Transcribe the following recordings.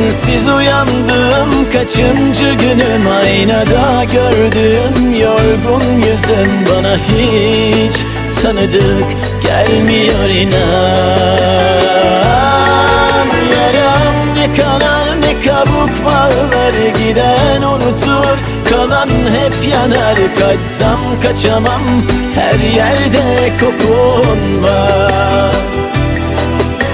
Sensiz uyandım kaçıncı günüm? Aynada gördüğüm yorgun yüzüm. Bana hiç tanıdık gelmiyor inan. Yaram ne kanar ne kabuk bağlar Giden unutur. Kalan hep yanar Kaçsam kaçamam. Her yerde kokun var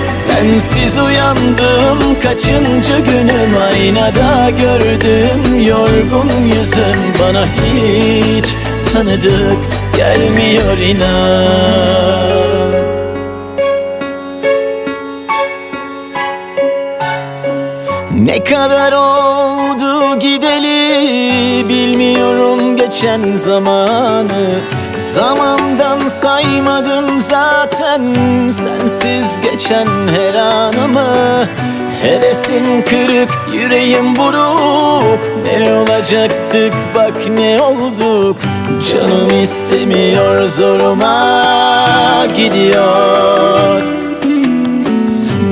Sensiz uyandım kaçıncı günüm? Aynada gördüm yorgun yüzüm. Bana hiç tanıdık gelmiyor inan. Ne kadar oldu gideli bilmiyorum geçen zamanı Zamandan saymadım zaten sensiz geçen her anımı. Hevesim kırık, yüreğim buruk Ne olacaktık bak ne olduk. Canım istemiyor zoruma gidiyor.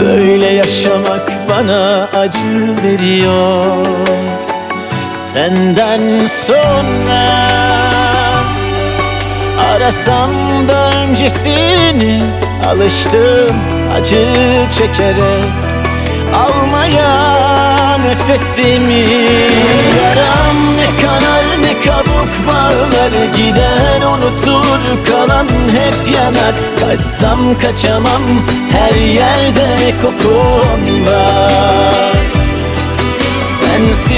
Böyle yaşamak bana acı veriyor. Senden sonra Arasam da öncesini Alıştım acı çekerek Almaya nefesimi. Yaram ne kanar ne kabuk bağlar Giden unutur kalan hep yanar. Kaçsam kaçamam her yerde kokun var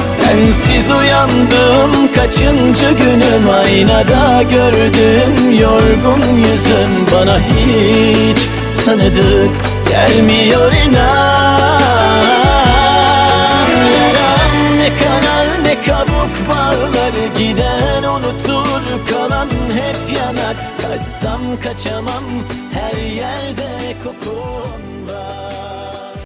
Sensiz uyandım kaçıncı günüm? Aynada gördüm yorgun yüzüm. Bana hiç tanıdık gelmiyor inan. Yaram ne kanar ne kabuk bağlar. Giden unutur kalan hep yanar. Kaçsam kaçamam her yerde kokun var